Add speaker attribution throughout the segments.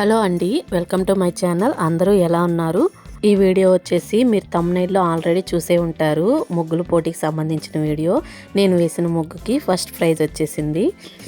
Speaker 1: Hello అండి welcome to my channel. అందరూ ఎలా ఉన్నారు? ఈ వీడియో వచ్చేసి మీరు తమ్నైల్లో ఆల్రెడీ చూసే ఉంటారు. ముగ్గులు పోటీకి సంబంధించిన వీడియో. నేను వేసిన ముగ్గుకి ఫస్ట్ ప్రైజ్ వచ్చేసింది.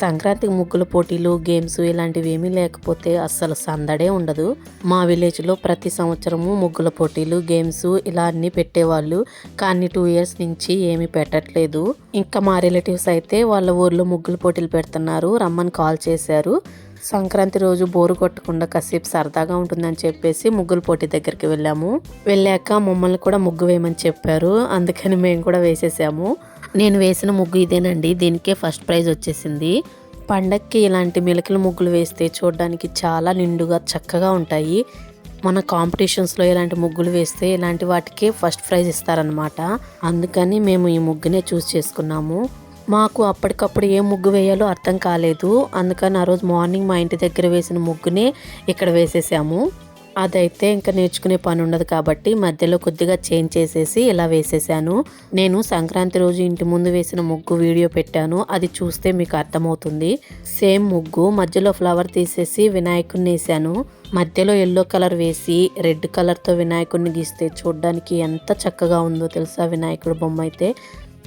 Speaker 1: సంక్రాంతికి ముగ్గుల పోటీలు గేమ్స్ ఇలాంటివి ఏమీ లేకపోతే అస్సలు సందడే ఉండదు. మా విలేజ్లో ప్రతి సంవత్సరము ముగ్గుల పోటీలు గేమ్స్ ఇలా అన్నీ పెట్టేవాళ్ళు. కానీ టూ ఇయర్స్ నుంచి ఏమీ పెట్టట్లేదు. ఇంకా మా రిలేటివ్స్ అయితే వాళ్ళ ఊర్లో ముగ్గుల పోటీలు పెడుతున్నారు. రమ్మని కాల్ చేశారు. సంక్రాంతి రోజు బోరు కొట్టకుండా కాసేపు సరదాగా ఉంటుందని చెప్పేసి ముగ్గుల పోటీ దగ్గరికి వెళ్ళాము. వెళ్ళాక మమ్మల్ని కూడా ముగ్గు వేయమని చెప్పారు. అందుకని మేము కూడా వేసేసాము. నేను వేసిన ముగ్గు ఇదేనండి. దీనికే ఫస్ట్ ప్రైజ్ వచ్చేసింది. పండక్కి ఇలాంటి మిలకల ముగ్గులు వేస్తే చూడడానికి చాలా నిండుగా చక్కగా ఉంటాయి. మన కాంపిటీషన్స్లో ఇలాంటి ముగ్గులు వేస్తే ఇలాంటి వాటికి ఫస్ట్ ప్రైజ్ ఇస్తారనమాట అందుకని మేము ఈ ముగ్గునే చూస్ చేసుకున్నాము. మాకు అప్పటికప్పుడు ఏ ముగ్గు వేయాలో అర్థం కాలేదు. అందుకని ఆ రోజు మార్నింగ్ మా ఇంటి దగ్గర వేసిన ముగ్గునే ఇక్కడ వేసేసాము. అదైతే ఇంకా నేర్చుకునే పని ఉండదు కాబట్టి మధ్యలో కొద్దిగా చేంజ్ చేసేసి ఇలా వేసేసాను. నేను సంక్రాంతి రోజు ఇంటి ముందు వేసిన ముగ్గు వీడియో పెట్టాను. అది చూస్తే మీకు అర్థమవుతుంది. సేమ్ ముగ్గు మధ్యలో ఫ్లవర్ తీసేసి వినాయకుడిని వేసాను. మధ్యలో ఎల్లో కలర్ వేసి రెడ్ కలర్తో వినాయకుడిని గీస్తే చూడడానికి ఎంత చక్కగా ఉందో తెలుసా వినాయకుడు బొమ్మ అయితే?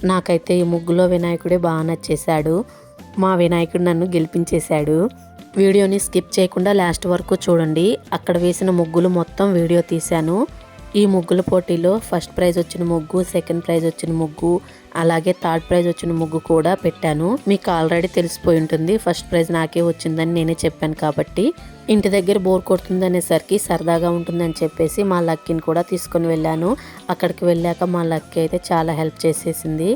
Speaker 1: నాకైతే ఈ ముగ్గులో వినాయకుడే బాగా నచ్చేశాడు. మా వినాయకుడు నన్ను గెలిపించేశాడు. వీడియోని స్కిప్ చేయకుండా లాస్ట్ వరకు చూడండి. అక్కడ వేసిన ముగ్గులు మొత్తం వీడియో తీశాను. ఈ ముగ్గుల పోటీలో ఫస్ట్ ప్రైజ్ వచ్చిన ముగ్గు సెకండ్ ప్రైజ్ వచ్చిన ముగ్గు అలాగే థర్డ్ ప్రైజ్ వచ్చిన ముగ్గు కూడా పెట్టాను. మీకు ఆల్రెడీ తెలిసిపోయి ఉంటుంది. ఫస్ట్ ప్రైజ్ నాకే వచ్చిందని నేనే చెప్పాను కాబట్టి. ఇంటి దగ్గర బోర్ కొడుతుంది అనేసరికి సరదాగా ఉంటుందని చెప్పేసి మా లక్కీని కూడా తీసుకొని వెళ్ళాను. అక్కడికి వెళ్ళాక మా లక్కీ అయితే చాలా హెల్ప్ చేసేసింది.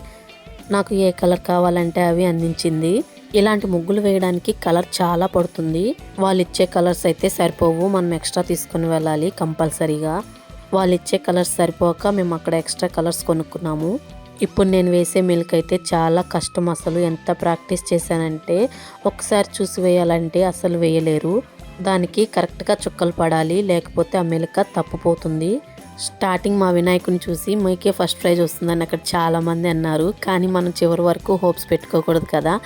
Speaker 1: నాకు ఏ కలర్ కావాలంటే అవి అందించింది. ఇలాంటి ముగ్గులు వేయడానికి కలర్ చాలా పడుతుంది. వాళ్ళు ఇచ్చే కలర్స్ అయితే సరిపోవు. మనం ఎక్స్ట్రా తీసుకొని వెళ్ళాలి కంపల్సరీగా. వాళ్ళు ఇచ్చే కలర్స్ సరిపోక మేము అక్కడ ఎక్స్ట్రా కలర్స్ కొనుక్కున్నాము. ఇప్పుడు నేను వేసే మిల్క్ అయితే చాలా కష్టం అసలు. ఎంత ప్రాక్టీస్ చేశానంటే ఒకసారి చూసి వేయాలంటే అసలు వేయలేరు. దానికి కరెక్ట్గా చుక్కలు పడాలి లేకపోతే ఆ మిల్క తప్పిపోతుంది. స్టార్టింగ్ మా వినాయకుని చూసి మీకే ఫస్ట్ ప్రైజ్ వస్తుందని అక్కడ చాలామంది అన్నారు. కానీ మనం చివరి వరకు హోప్స్ పెట్టుకోకూడదు కదా.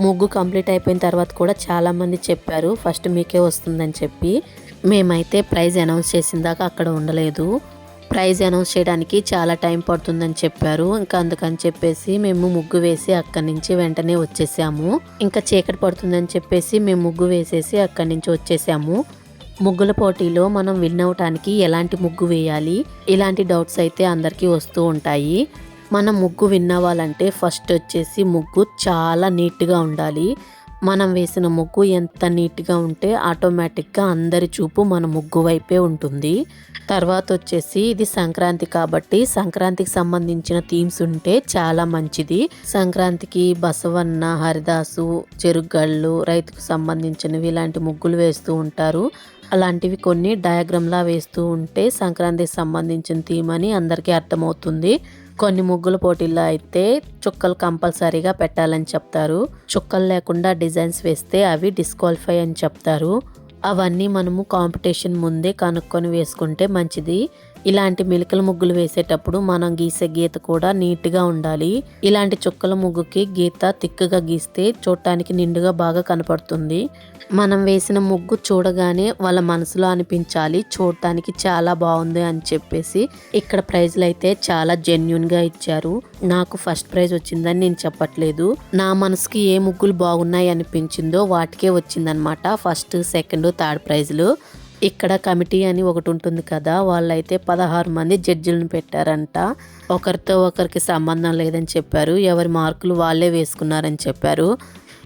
Speaker 1: ముగ్గు కంప్లీట్ అయిపోయిన తర్వాత కూడా చాలామంది చెప్పారు ఫస్ట్ మీకే వస్తుందని చెప్పి. మేమైతే ప్రైజ్ అనౌన్స్ చేసిన దాకా అక్కడ ఉండలేదు. ప్రైజ్ అనౌన్స్ చేయడానికి చాలా టైం పడుతుందని చెప్పారు. ఇంకా అందుకని చెప్పేసి మేము ముగ్గు వేసి అక్కడి నుంచి వెంటనే వచ్చేసాము. ఇంకా చీకటి పడుతుందని చెప్పేసి మేము ముగ్గు వేసేసి అక్కడి నుంచి వచ్చేసాము. ముగ్గుల పోటీలో మనం విన్ అవటానికి ఎలాంటి ముగ్గు వేయాలి ఇలాంటి డౌట్స్ అయితే అందరికీ వస్తూ ఉంటాయి. మనం ముగ్గు విన్ అవ్వాలంటే ఫస్ట్ వచ్చేసి ముగ్గు చాలా నీట్గా ఉండాలి. మనం వేసిన ముగ్గు ఎంత నీట్గా ఉంటే ఆటోమేటిక్గా అందరి చూపు మన ముగ్గు వైపే ఉంటుంది. తర్వాత వచ్చేసి ఇది సంక్రాంతి కాబట్టి సంక్రాంతికి సంబంధించిన థీమ్స్ ఉంటే చాలా మంచిది. సంక్రాంతికి బసవన్న హరిదాసు చెరుగళ్ళు రైతుకు సంబంధించినవి ఇలాంటి ముగ్గులు వేస్తూ ఉంటారు. అలాంటివి కొన్ని డయాగ్రామ్లా వేస్తూ ఉంటే సంక్రాంతికి సంబంధించిన థీమ్ అని అందరికీ అర్థమవుతుంది. కొన్ని ముగ్గుల పోటీల్లో అయితే చుక్కలు కంపల్సరీగా పెట్టాలని చెప్తారు. చుక్కలు లేకుండా డిజైన్స్ వేస్తే అవి డిస్క్వాలిఫై అని చెప్తారు. అవన్నీ మనము కాంపిటీషన్ ముందే కనుక్కొని వేసుకుంటే మంచిది. ఇలాంటి మెలికల ముగ్గులు వేసేటప్పుడు మనం గీసే గీత కూడా నీట్గా ఉండాలి. ఇలాంటి చుక్కల ముగ్గుకి గీత తిక్కగా గీస్తే చూడటానికి నిండుగా బాగా కనపడుతుంది. మనం వేసిన ముగ్గు చూడగానే వాళ్ళ మనసులో అనిపించాలి చూడటానికి చాలా బాగుంది అని చెప్పేసి ఇక్కడ ప్రైజ్లు అయితే చాలా జెన్యున్గా ఇచ్చారు. నాకు ఫస్ట్ ప్రైజ్ వచ్చిందని నేను చెప్పట్లేదు. నా మనసుకి ఏ ముగ్గులు బాగున్నాయి అనిపించిందో వాటికే వచ్చిందనమాట ఫస్ట్ సెకండ్ థర్డ్ ప్రైజ్లు. ఇక్కడ కమిటీ అని ఒకటి ఉంటుంది కదా వాళ్ళైతే పదహారు మంది జడ్జిలను పెట్టారంట. ఒకరితో ఒకరికి సంబంధం లేదని చెప్పారు. ఎవరి మార్కులు వాళ్ళే వేసుకున్నారని చెప్పారు.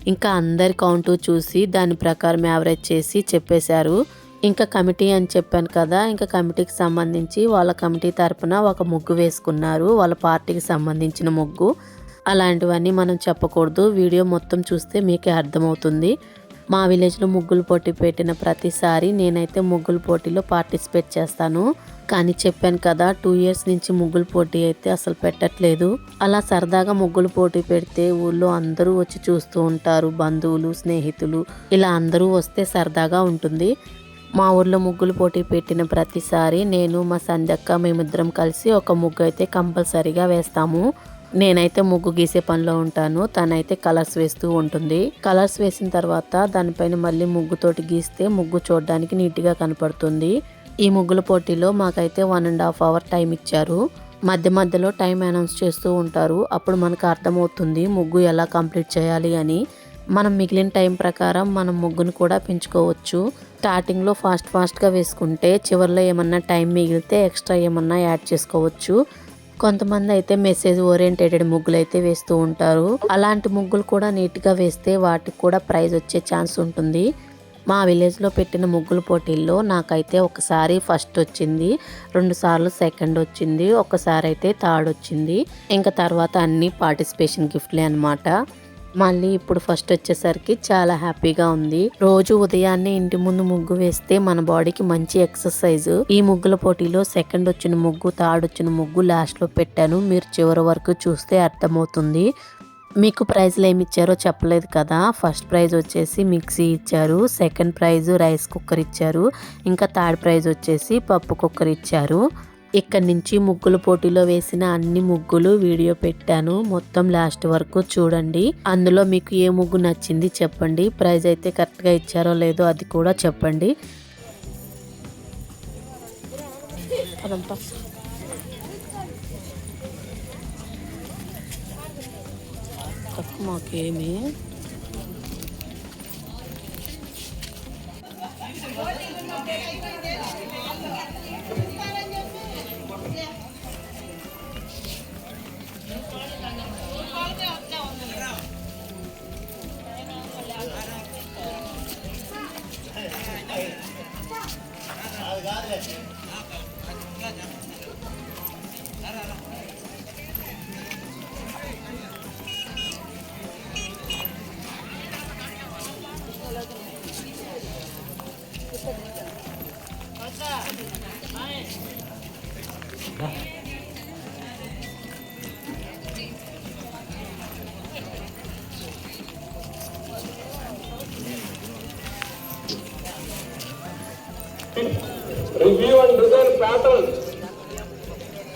Speaker 1: ఇంకా అందరి కౌంటు చూసి దాని ప్రకారం యావరేజ్ చేసి చెప్పేశారు. ఇంకా కమిటీ అని చెప్పాను కదా ఇంకా కమిటీకి సంబంధించి వాళ్ళ కమిటీ తరపున ఒక ముగ్గు వేసుకున్నారు. వాళ్ళ పార్టీకి సంబంధించిన ముగ్గు. అలాంటివన్నీ మనం చెప్పకూడదు. వీడియో మొత్తం చూస్తే మీకే అర్థమవుతుంది. మా విలేజ్లో ముగ్గులు పోటీ పెట్టిన ప్రతిసారి నేనైతే ముగ్గుల పోటీలో పార్టిసిపేట్ చేస్తాను. కానీ చెప్పాను కదా టూ ఇయర్స్ నుంచి ముగ్గుల పోటీ అయితే అసలు పెట్టట్లేదు. అలా సరదాగా ముగ్గులు పోటీ పెడితే ఊళ్ళో అందరూ వచ్చి చూస్తూ ఉంటారు. బంధువులు స్నేహితులు ఇలా అందరూ వస్తే సరదాగా ఉంటుంది. మా ఊర్లో ముగ్గులు పోటీ పెట్టిన ప్రతిసారి నేను మా సంధ్యక్క మేమిద్దరం కలిసి ఒక ముగ్గు అయితే కంపల్సరీగా వేస్తాము. నేనైతే ముగ్గు గీసే పనిలో ఉంటాను. తనైతే కలర్స్ వేస్తూ ఉంటుంది. కలర్స్ వేసిన తర్వాత దానిపైన మళ్ళీ ముగ్గుతోటి గీస్తే ముగ్గు చూడడానికి నీట్గా కనపడుతుంది. ఈ ముగ్గుల పోటీలో మాకైతే one and half hour time ఇచ్చారు. మధ్య మధ్యలో టైం అనౌన్స్ చేస్తూ ఉంటారు. అప్పుడు మనకు అర్థమవుతుంది ముగ్గు ఎలా కంప్లీట్ చేయాలి అని. మనం మిగిలిన టైం ప్రకారం మనం ముగ్గును కూడా పెంచుకోవచ్చు. స్టార్టింగ్లో ఫాస్ట్ ఫాస్ట్గా వేసుకుంటే చివరిలో ఏమన్నా టైం మిగిలితే ఎక్స్ట్రా ఏమన్నా యాడ్ చేసుకోవచ్చు. కొంతమంది అయితే మెసేజ్ ఓరియంటెడ్ ముగ్గులు అయితే వేస్తూ ఉంటారు. అలాంటి ముగ్గులు కూడా నీట్గా వేస్తే వాటికి కూడా ప్రైజ్ వచ్చే ఛాన్స్ ఉంటుంది. మా విలేజ్లో పెట్టిన ముగ్గుల పోటీల్లో నాకైతే ఒకసారి ఫస్ట్ వచ్చింది రెండు సార్లు సెకండ్ వచ్చింది ఒకసారి అయితే థర్డ్ వచ్చింది. ఇంకా తర్వాత అన్ని పార్టిసిపేషన్ గిఫ్ట్లే అనమాట మళ్ళీ ఇప్పుడు ఫస్ట్ వచ్చేసరికి చాలా హ్యాపీగా ఉంది. రోజు ఉదయాన్నే ఇంటి ముందు ముగ్గు వేస్తే మన బాడీకి మంచి ఎక్సర్సైజ్ ఈ ముగ్గుల పోటీలో సెకండ్ వచ్చిన ముగ్గు థర్డ్ వచ్చిన ముగ్గు లాస్ట్లో పెట్టాను. మీరు చివరి వరకు చూస్తే అర్థమవుతుంది. మీకు ప్రైజ్లు ఏమి ఇచ్చారో చెప్పలేదు కదా. ఫస్ట్ ప్రైజ్ వచ్చేసి మిక్సీ ఇచ్చారు. సెకండ్ ప్రైజ్ రైస్ కుక్కర్ ఇచ్చారు. ఇంకా థర్డ్ ప్రైజ్ వచ్చేసి పప్పు కుక్కర్ ఇచ్చారు. ఇక్కడ నుంచి ముగ్గుల పోటీలో వేసిన అన్ని ముగ్గులు వీడియో పెట్టాను. మొత్తం లాస్ట్ వరకు చూడండి. అందులో మీకు ఏ ముగ్గు నచ్చింది చెప్పండి. ప్రైజ్ అయితే కరెక్ట్గా ఇచ్చారో లేదో అది కూడా చెప్పండి. తక్కువ
Speaker 2: Amen. Pattern.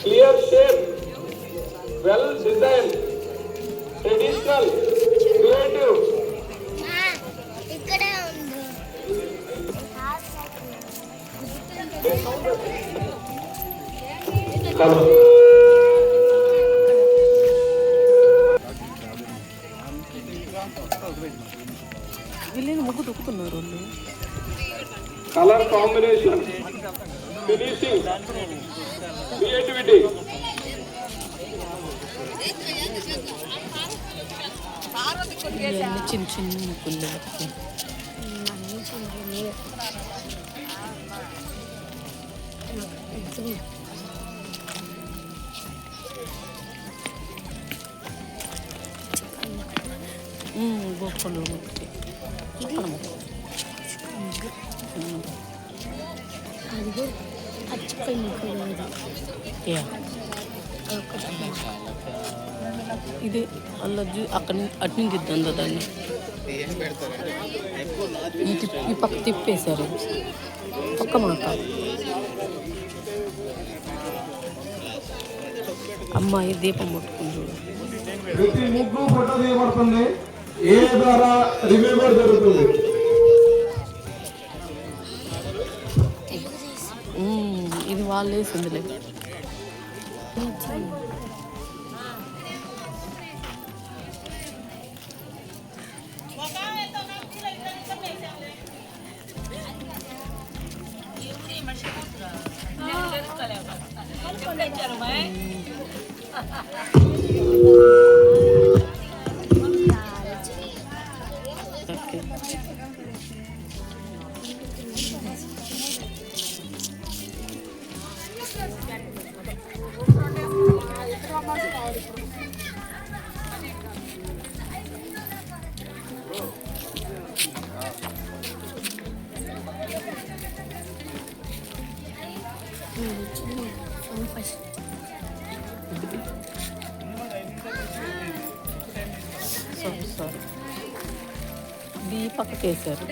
Speaker 2: Clear shape. Well designed. Traditional. Creative.
Speaker 3: ఇక్కడే ఉంది
Speaker 2: Color.
Speaker 1: వీళ్ళు ముగ్గు దొక్కుతున్నారు వాళ్ళు
Speaker 2: Color combination. Finishing. Creativity.
Speaker 1: ఇవన్నీ చిన్న చిన్న ముగ్గులు గొప్పలు ముగ్గులు చుక్కల ముగ్గు ఇది అలా అక్కడి నుంచి అటు నుంచి ఇద్దాం దాన్ని. ఈ పక్క తిప్పేశారు. పక్క మాట. అమ్మాయి దీపం
Speaker 2: ప్రతి ముగ్గు ఫోటో తీయబడుతుంది. ఏ ద్వారా రివ్యూ జరుగుతుంది?
Speaker 1: మ్మ్, ఇది వాళ్ళు వేసిందిలే వేశారు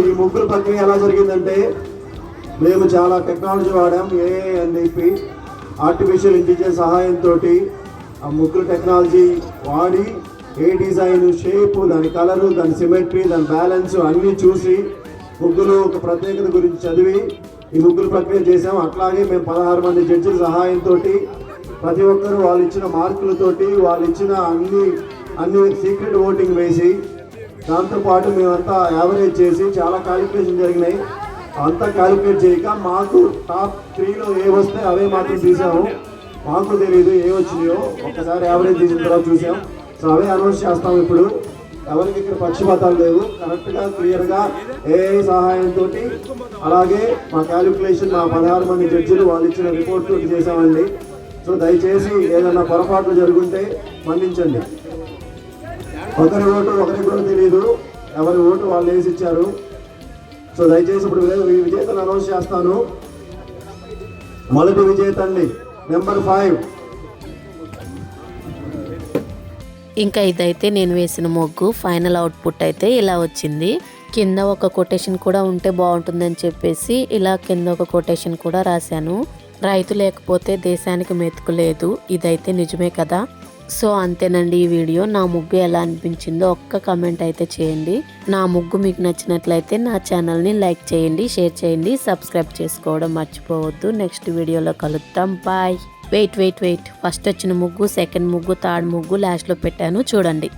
Speaker 4: ఈ ముగ్గురు ప్రక్రియ ఎలా జరిగిందంటే మేము చాలా టెక్నాలజీ వాడాం ఏఐ అని చెప్పి ఆర్టిఫిషియల్ ఇంటెలిజెన్స్ సహాయంతో ఆ ముగ్గురు టెక్నాలజీ వాడి ఏ డిజైన్ షేప్ దాని కలరు దాని సిమెట్రీ దాని బ్యాలెన్స్ అన్నీ చూసి ముగ్గులు ఒక ప్రత్యేకత గురించి చదివి ఈ ముగ్గురు ప్రక్రియ చేసాము అట్లాగే మేము పదహారు మంది జడ్జిల సహాయంతో ప్రతి ఒక్కరు వాళ్ళు ఇచ్చిన మార్కులతోటి వాళ్ళు ఇచ్చిన అన్ని అన్ని సీక్రెట్ ఓటింగ్ వేసి దాంతోపాటు మేమంతా యావరేజ్ చేసి చాలా క్యాలిక్యులేషన్ జరిగినాయి. అంతా క్యాలిక్యులేట్ చేయక మాకు టాప్ త్రీలో ఏ వస్తే అవే మాత్రం తీసాము. మాకు తెలియదు ఏ వచ్చినాయో. ఒక్కసారి యావరేజ్ తీసిన తర్వాత చూసాం. సో అవే అనౌన్స్ చేస్తాం ఇప్పుడు. ఎవరికి ఇక్కడ పక్షపాతాలు లేవు. కరెక్ట్గా క్లియర్గా ఏ సహాయంతో అలాగే మా క్యాలిక్యులేషన్ మా పదహారు మంది జడ్జిలు వాళ్ళు ఇచ్చిన రిపోర్ట్ తోటి చేసామండి సో దయచేసి ఏదైనా పొరపాట్లు జరుగుంటే మన్నించండి. ఒకరి ఓటు ఒకరికి కూడా తెలియదు ఎవరి ఓటు వాళ్ళు వేసి ఇచ్చారు. సో దయచేసి ఇప్పుడు విజేతను అనౌన్స్ చేస్తాను. మొదటి విజేత అండి. నెంబర్ ఫైవ్
Speaker 1: ఇంకా ఇదైతే నేను వేసిన మొగ్గు ఫైనల్ అవుట్పుట్ అయితే ఇలా వచ్చింది. కింద ఒక కొటేషన్ కూడా ఉంటే బాగుంటుందని చెప్పేసి ఇలా కింద ఒక కొటేషన్ కూడా రాశాను. రైతు లేకపోతే దేశానికి మెతుకు లేదు. ఇదైతే నిజమే కదా. సో అంతేనండి ఈ వీడియో. నా ముగ్గు ఎలా అనిపించిందో ఒక్క కమెంట్ అయితే చేయండి. నా ముగ్గు మీకు నచ్చినట్లయితే నా ఛానల్ని లైక్ చేయండి షేర్ చేయండి సబ్స్క్రైబ్ చేసుకోవడం మర్చిపోవద్దు. నెక్స్ట్ వీడియోలో కలుద్దాం. Bye wait wait wait first వచ్చిన ముగ్గు సెకండ్ ముగ్గు థర్డ్ ముగ్గు లాస్ట్లో పెట్టాను. చూడండి.